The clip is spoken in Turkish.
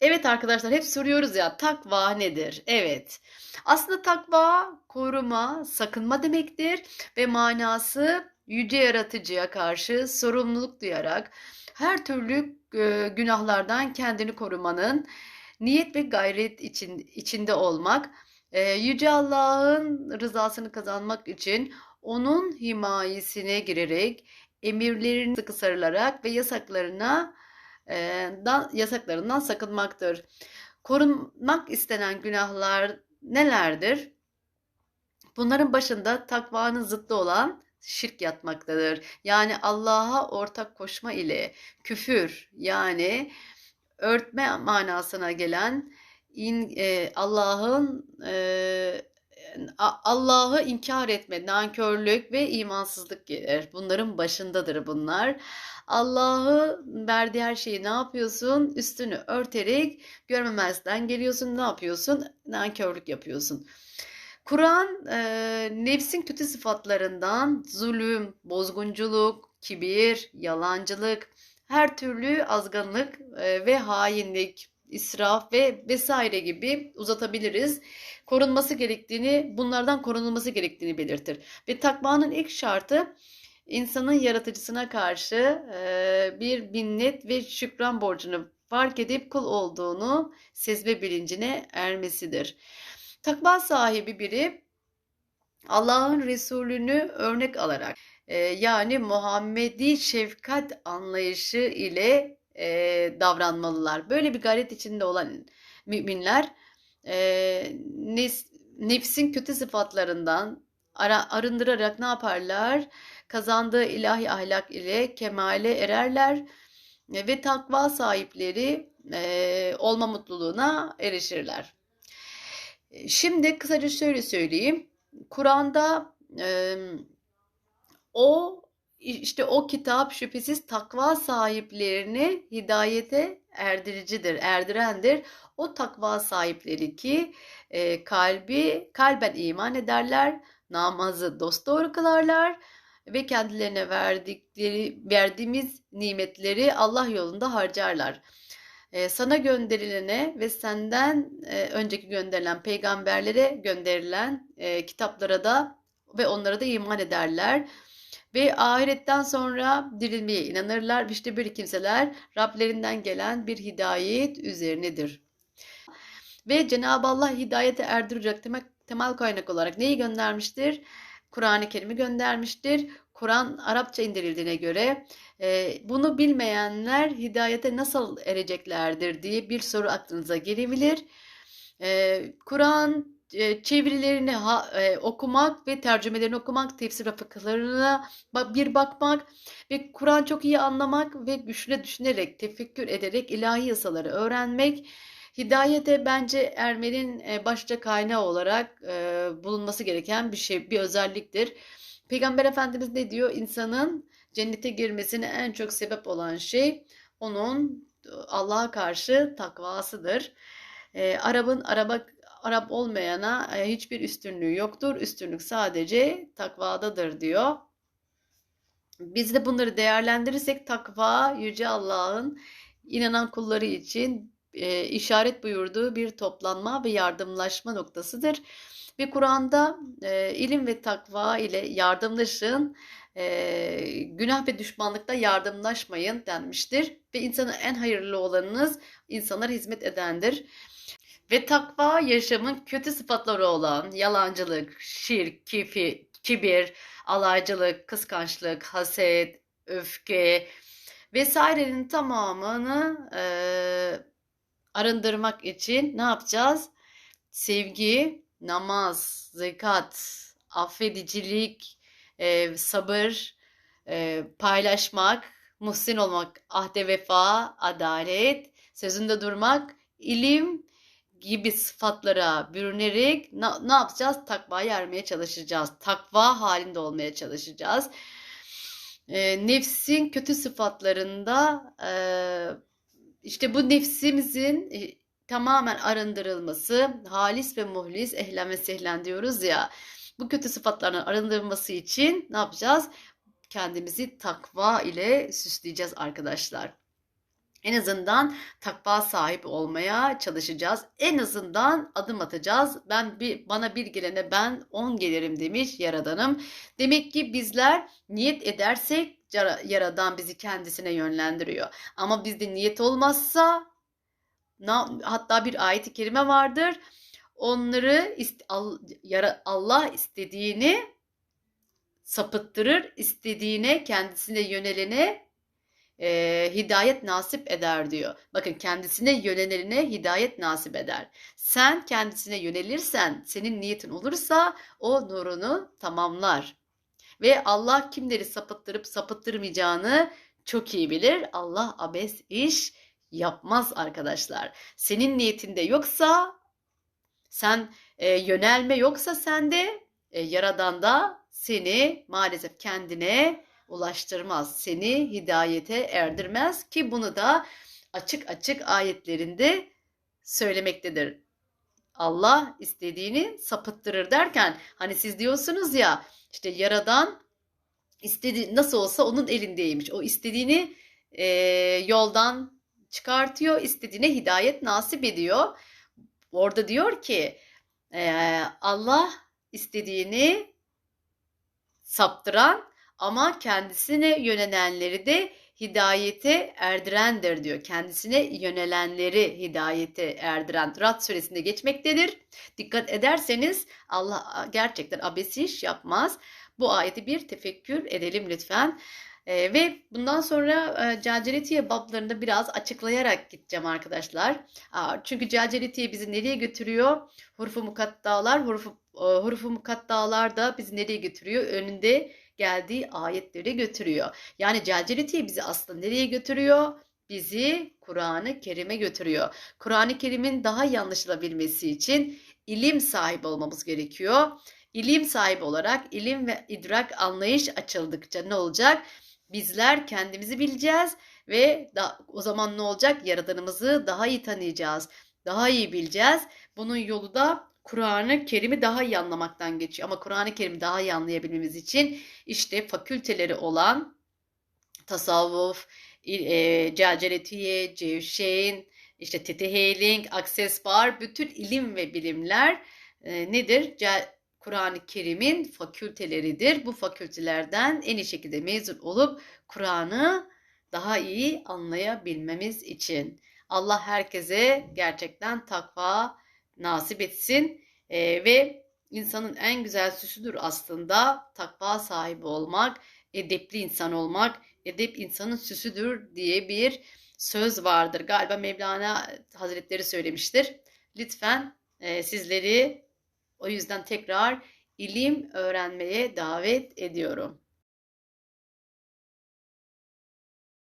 Evet arkadaşlar hep soruyoruz ya takva nedir? Evet. Aslında takva koruma, sakınma demektir ve manası yüce yaratıcıya karşı sorumluluk duyarak her türlü e, günahlardan kendini korumanın niyet ve gayret için içinde olmak, e, yüce Allah'ın rızasını kazanmak için onun himayesine girerek emirlerini sıkı sarılarak ve yasaklarına yasaklarından sakınmaktır. Korunmak istenen günahlar nelerdir? Bunların başında takvanın zıttı olan şirk yatmaktadır. Yani Allah'a ortak koşma ile küfür yani örtme manasına gelen Allah'ın Allah'ı inkar etme, nankörlük ve imansızlık gelir. Bunların başındadır bunlar. Allah'ı verdiği her şeyi ne yapıyorsun? Üstünü örterek görmemezden geliyorsun. Ne yapıyorsun? Nankörlük yapıyorsun. Kur'an e, nefsin kötü sıfatlarından zulüm, bozgunculuk, kibir, yalancılık, her türlü azgınlık e, ve hainlik, israf ve vesaire gibi uzatabiliriz. Korunması gerektiğini, bunlardan korunulması gerektiğini belirtir. Ve takvanın ilk şartı insanın yaratıcısına karşı e, bir minnet ve şükran borcunu fark edip kul olduğunu sezme bilincine ermesidir. Takva sahibi biri Allah'ın Resulünü örnek alarak e, yani Muhammedi şefkat anlayışı ile e, davranmalılar. Böyle bir gayret içinde olan müminler e, nefsin kötü sıfatlarından ara, arındırarak ne yaparlar? Kazandığı ilahi ahlak ile kemale ererler ve takva sahipleri e, olma mutluluğuna erişirler. Şimdi kısaca şöyle söyleyeyim. Kur'an'da e, o işte o kitap şüphesiz takva sahiplerini hidayete erdiricidir, erdirendir. O takva sahipleri ki e, kalbi kalben iman ederler, namazı dosdoğru kılarlar ve kendilerine verdikleri verdiğimiz nimetleri Allah yolunda harcarlar. E, sana gönderilene ve senden e, önceki gönderilen peygamberlere gönderilen e, kitaplara da ve onlara da iman ederler ve ahiretten sonra dirilmeye inanırlar. İşte bir kimseler Rablerinden gelen bir hidayet üzerinedir. Ve Cenab-ı Allah hidayete erdirecek temel, temel kaynak olarak neyi göndermiştir? Kur'an-ı Kerim'i göndermiştir. Kur'an Arapça indirildiğine göre e, bunu bilmeyenler hidayete nasıl ereceklerdir diye bir soru aklınıza gelebilir. E, Kur'an çevirilerini okumak ve tercümelerini okumak, tefsir ve fıkıhlarına bir bakmak ve Kur'an çok iyi anlamak ve güçlü düşünerek, tefekkür ederek ilahi yasaları öğrenmek hidayete bence ermenin başta kaynağı olarak bulunması gereken bir şey, bir özelliktir. Peygamber Efendimiz ne diyor? İnsanın cennete girmesine en çok sebep olan şey onun Allah'a karşı takvasıdır. E, Arap'ın araba Arap olmayana e, hiçbir üstünlüğü yoktur. Üstünlük sadece takvadadır diyor. Biz de bunları değerlendirirsek takva yüce Allah'ın inanan kulları için e, işaret buyurduğu bir toplanma ve yardımlaşma noktasıdır. Ve Kur'an'da e, ilim ve takva ile yardımlaşın, e, günah ve düşmanlıkta yardımlaşmayın denmiştir. Ve insanın en hayırlı olanınız insanlar hizmet edendir. Ve takva yaşamın kötü sıfatları olan yalancılık, şirk, kifi, kibir, alaycılık, kıskançlık, haset, öfke vesairenin tamamını e, arındırmak için ne yapacağız? Sevgi, namaz, zekat, affedicilik, e, sabır, e, paylaşmak, muhsin olmak, ahde vefa, adalet, sözünde durmak, ilim gibi sıfatlara bürünerek ne, ne yapacağız? Takvayı ermeye çalışacağız. Takva halinde olmaya çalışacağız. E, nefsin kötü sıfatlarında e, işte bu nefsimizin e, tamamen arındırılması, halis ve muhlis, ehlen ve sehlen diyoruz ya. Bu kötü sıfatlardan arındırılması için ne yapacağız? Kendimizi takva ile süsleyeceğiz arkadaşlar. En azından takva sahibi olmaya çalışacağız. En azından adım atacağız. Ben bir bana bir gelene ben on gelirim demiş Yaradanım. Demek ki bizler niyet edersek Yara- Yaradan bizi kendisine yönlendiriyor. Ama bizde niyet olmazsa hatta bir ayet-i kerime vardır. Onları Allah istediğini sapıttırır, istediğine kendisine yönelene e, hidayet nasip eder diyor. Bakın kendisine yöneline hidayet nasip eder. Sen kendisine yönelirsen, senin niyetin olursa o nurunu tamamlar. Ve Allah kimleri sapıttırıp sapıttırmayacağını çok iyi bilir. Allah abes iş yapmaz arkadaşlar. Senin niyetinde yoksa, sen e, yönelme yoksa sende, e, Yaradan da seni maalesef kendine ulaştırmaz. Seni hidayete erdirmez ki bunu da açık açık ayetlerinde söylemektedir. Allah istediğini sapıttırır derken hani siz diyorsunuz ya işte yaradan istedi nasıl olsa onun elindeymiş. O istediğini e, yoldan çıkartıyor, istediğine hidayet nasip ediyor. Orada diyor ki e, Allah istediğini saptıran ama kendisine yönelenleri de hidayete erdirendir diyor. Kendisine yönelenleri hidayete erdiren Rad suresinde geçmektedir. Dikkat ederseniz Allah gerçekten abesi iş yapmaz. Bu ayeti bir tefekkür edelim lütfen. Ee, ve bundan sonra e, Caceretiye bablarında biraz açıklayarak gideceğim arkadaşlar. Aa, çünkü Caceretiye bizi nereye götürüyor? Hurufu mukattalar, hurufu, e, hurufu mukattalar da bizi nereye götürüyor? Önünde geldiği ayetlere götürüyor. Yani Caceretiye bizi aslında nereye götürüyor? Bizi Kur'an-ı Kerim'e götürüyor. Kur'an-ı Kerim'in daha iyi anlaşılabilmesi için ilim sahibi olmamız gerekiyor. İlim sahibi olarak ilim ve idrak anlayış açıldıkça ne olacak? Bizler kendimizi bileceğiz ve da, o zaman ne olacak? Yaradanımızı daha iyi tanıyacağız. Daha iyi bileceğiz. Bunun yolu da Kur'an-ı Kerim'i daha iyi anlamaktan geçiyor. Ama Kur'an-ı Kerim'i daha iyi anlayabilmemiz için işte fakülteleri olan tasavvuf, e, Caceretiye, Cevşeyn, işte Teteheyling, Access Bar, bütün ilim ve bilimler e, nedir? Ce- Kur'an-ı Kerim'in fakülteleridir. Bu fakültelerden en iyi şekilde mezun olup Kur'an'ı daha iyi anlayabilmemiz için. Allah herkese gerçekten takva nasip etsin Ee, ve insanın en güzel süsüdür aslında takva sahibi olmak, edepli insan olmak, edep insanın süsüdür diye bir söz vardır. Galiba Mevlana Hazretleri söylemiştir. Lütfen e, sizleri o yüzden tekrar ilim öğrenmeye davet ediyorum.